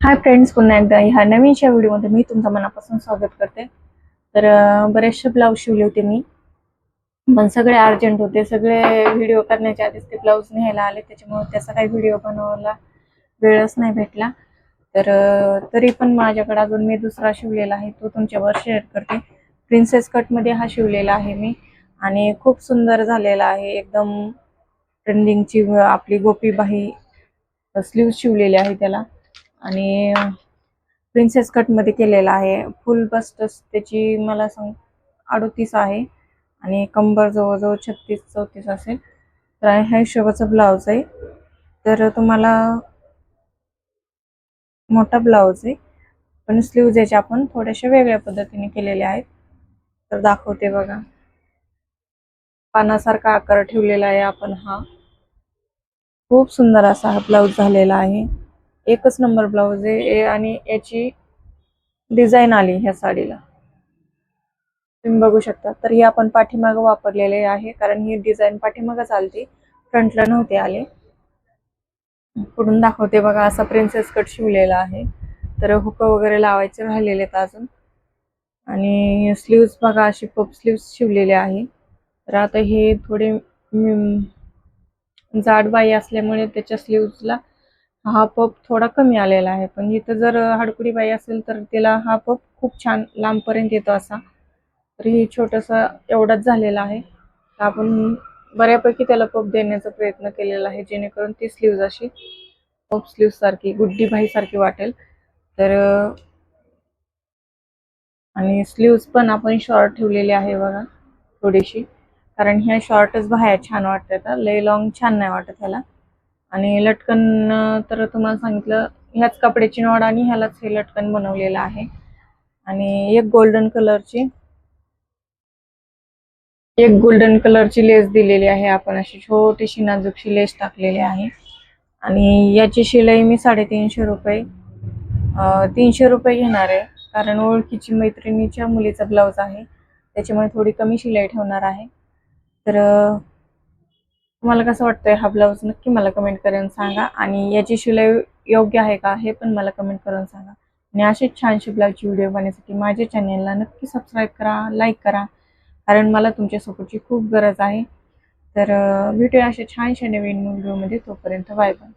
Hi friends पुन्हा एकदा ह्या नवीनशा व्हिडिओमध्ये मी तुमचं मनापासून स्वागत करते. तर बरेचसे ब्लाऊज शिवले होते मी. पण सगळे अर्जंट होते. सगळे व्हिडिओ करण्याच्या आधीच ते ब्लाऊज न्यायला आले. त्याच्यामुळे त्याचा काही व्हिडिओ बनवायला वेळच नाही भेटला. तर तरी पण माझ्याकडे अजून मी दुसरा शिवलेला आहे. तो तुमच्यावर शेअर करते. प्रिन्सेस कटमध्ये हा शिवलेला आहे मी. आणि खूप सुंदर झालेला आहे. एकदम ट्रेंडिंगची आपली गोपीबाई स्लीव्ह शिवलेली आहे त्याला. आणि प्रिन्सेस कटमध्ये केलेला आहे. फुल बस्टच त्याची मला सांग अडतीस आहे. आणि कंबर जवळजवळ छत्तीस चौतीस असेल. तर ह्या हिशोबाचा ब्लाऊज आहे. तर तुम्हाला मोठा ब्लाऊज आहे. पण स्लीव्ज याचे आपण थोड्याशा वेगळ्या पद्धतीने केलेले आहेत. तर दाखवते बघा. पानासारखा आकार ठेवलेला आहे आपण हा. खूप सुंदर असा हा ब्लाऊज झालेला आहे. एकच नंबर ब्लाऊज आहे. ए- आणि याची डिझाईन आली ह्या साडीला. तुम्ही बघू शकता. तर ही आपण पाठीमागं वापरलेले आहे. कारण ही डिझाईन पाठीमागं चालते फ्रंटला नव्हते आले. पुढून दाखवते बघा. असा प्रिन्सेस कट शिवलेला आहे. तर हुक वगैरे लावायचे राहिलेले आहेत अजून. आणि स्लीव्स बघा अशी पप स्लीव्स शिवलेले आहे. तर आता हे थोडे जाड बाई असल्यामुळे त्याच्या स्लीव्सला हा पप थोडा कमी आलेला आहे. पण इथं जर हाडकुडी बाई असेल तर तिला हा पप खूप छान लांबपर्यंत येतो असा. तर हे छोटंसं एवढाच झालेला आहे. आपण बऱ्यापैकी त्याला पप देण्याचा प्रयत्न केलेला आहे जेणेकरून ती स्लीव्ज अशी पप स्लीव्ज सारखी गुड्डीबाई सारखी वाटेल. तर आणि स्लीव्ज पण आपण शॉर्ट ठेवलेली आहे बघा थोडीशी. कारण ह्या शॉर्टच बाह्या छान वाटतात लय लॉंग छान नाही वाटत ह्याला. आणि लटकन तर तुम्हाला सांगितलं ह्याच कपड्याची नॉड आणि ह्यालाच हे लटकन बनवलेलं आहे. आणि एक गोल्डन कलरची एक गोल्डन कलरची लेस दिलेली आहे. आपण अशी छोटीशी नाजूकशी लेस टाकलेली आहे. आणि याची शिलाई मी साडेतीनशे रुपये तीनशे रुपये घेणार आहे. कारण ओळखीची मैत्रिणीच्या मुलीचा ब्लाऊज आहे. त्याच्यामुळे थोडी कमी शिलाई ठेवणार आहे. तर तुम्हाला कसं वाटतंय हा ब्लाऊज नक्की मला कमेंट करून सांगा. आणि याची शिलाई योग्य आहे का हे पण मला कमेंट करून सांगा. आणि असेच छानशी ब्लाऊजची व्हिडिओ बनवण्यासाठी माझ्या चॅनेलला नक्की सबस्क्राईब करा लाईक करा. कारण मला तुमच्या सपोर्टची खूप गरज आहे. तर भेटूया अशा छानशा नवीन व्हिडिओमध्ये तोपर्यंत बाय बाय